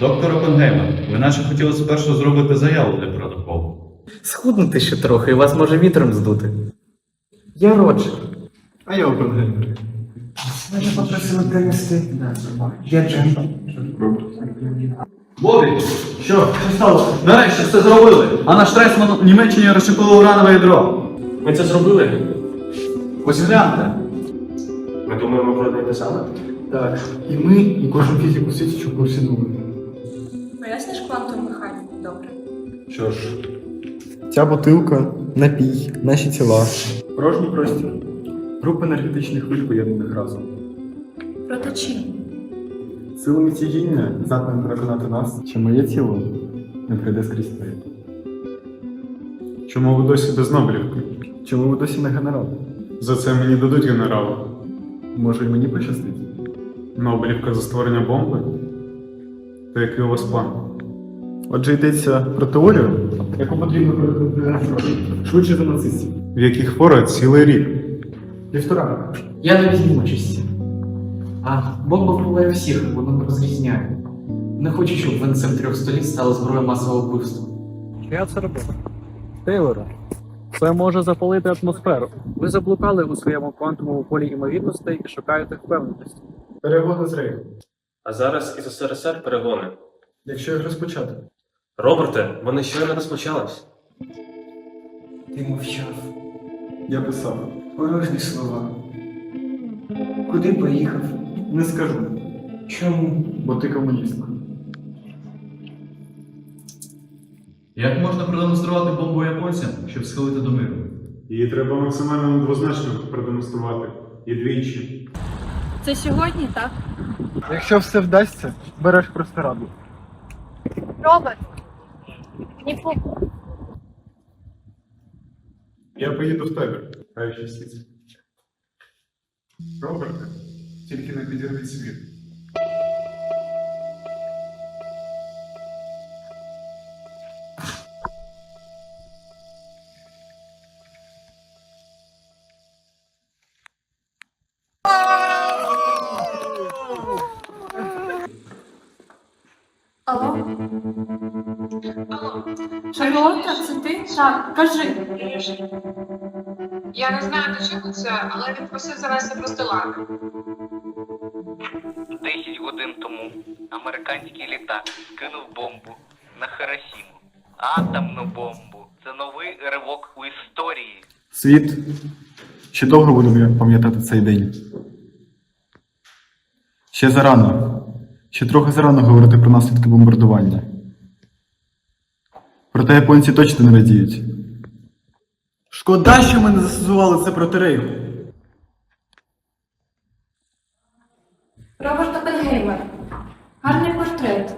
Доктор Опенгеймер, ви наче хотіли спершу зробити заяву для протоколу. Схуднути ще трохи, і вас може вітром здути. Я Роджер. А я Опенгеймер. Мене попросили принести. Я Джем. Бобі, що? Що сталося? Нарешті все зробили! А наш Трейсман у Німеччині розщепило уранове ядро. Ми це зробили? Ось гляньте. Ми думаємо про одне те саме? Так. І ми, і кожен фізик у світі чув курсі думаємо. Що ж, Ця бутилка, напій, наші тіла. порожній простір. Група енергетичних хвиль поєднаних разом. Проти чим? Силами тягіння здатними переконати нас, що моє тіло не прийде скрізь твоє. Чому ви досі без Нобелівки? Чому ви досі не генерал? За це мені дадуть генерала. Може і мені пощастить? Нобелівка за створення бомби? Та який у вас план? Отже, йдеться про теорію, яку потрібно швидше за нацистів. В яких фора цілий рік? Півтора. Я не візьму участі. А бомба вбиває всіх, воно не розрізняє. Не хочу, щоб венцем трьох століть стала зброя масового вбивства. Я це робив. Тейлоре, це може запалити атмосферу. Ви заблукали у своєму квантовому полі імовірностей і шукаєте впевненості. Перегони з рейху. А зараз із СРСР перегони. Якщо їх розпочати. Роберте, вони щойно розпочались. Ти мовчав. Я писав. Порожні слова. Куди поїхав? Не скажу, Чому? бо ти комуніст. Як можна продемонструвати бомбу японцям, щоб схилити до миру? Її треба максимально двозначно продемонструвати. І двічі. Це сьогодні, так? Якщо все вдасться, береш просто раду. Роберт! Ніку. Я поїду в тебе. Хай щастить. Роберте, тільки не підірвіть світ. Алло? Шарлотта, це ти? Так, кажи. Я не знаю до чого це, але він просив завести просто лаки. 10 годин тому американський літак скинув бомбу на Хиросіму. Атомну бомбу. Це новий ривок у історії. Світ ще довго буде пам'ятати цей день. Ще зарано. Ще трохи зарано говорити про наслідки бомбардування. Проте японці точно не радіють. Шкода, що ми не застосували це проти рейху. Роберт Опенгеймер. Гарний портрет.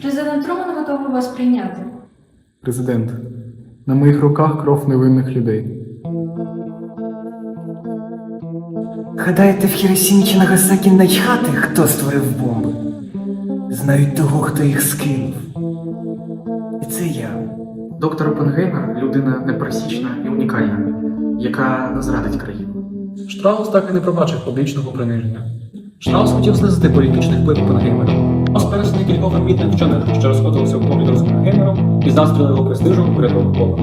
Президент Труман готовий вас прийняти. Президент. На моїх руках кров невинних людей. Гадаєте, в Хіросімі чи Нагасакі начхати, хто створив бомби? Знають того, хто їх скинув. І це я. Доктор Опенгеймер людина непересічна і унікальна, яка не зрадить країну. Штраус так і не пробачив публічного приниження. Штраус хотів знизити політичний вплив Опенгеймера. Штраус пересланий кількох амбітних вчених, що розходилися в комітет з Опенгеймером і застріли його престижем у урядових колах.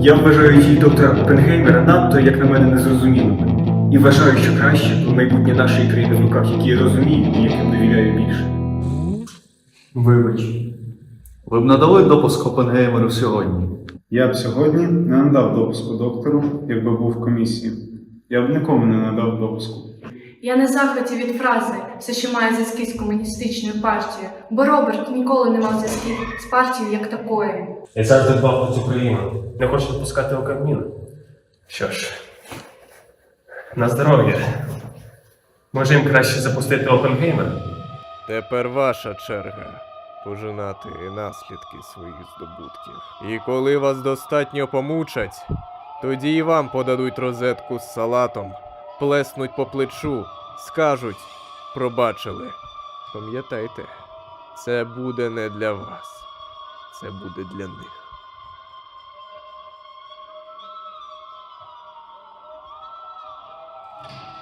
Я вважаю дії доктора Опенгеймера надто, як на мене, незрозумілими. І вважаю, що краще, коли майбутнє нашої країни в руках, які я розумію і яким довіряю більше. Вибач. Ви б надали допуск Опенгеймеру сьогодні? Я б сьогодні не надав допуску доктору, якби був в комісії. Я б нікому не надав допуску. Я не захваті від фрази все, що має зв'язки з комуністичною партією, бо Роберт ніколи не мав зв'язків з партією як такою. Я завжди дбав про цю країну. Не хочу допускати у Кабмін. Що ж, на здоров'я. Може їм краще запустити Опенгеймера? Тепер ваша черга пожинати наслідки своїх здобутків. І коли вас достатньо помучать, тоді і вам подадуть розетку з салатом, плеснуть по плечу, скажуть пробачили. Пам'ятайте, це буде не для вас, це буде для них. Oh!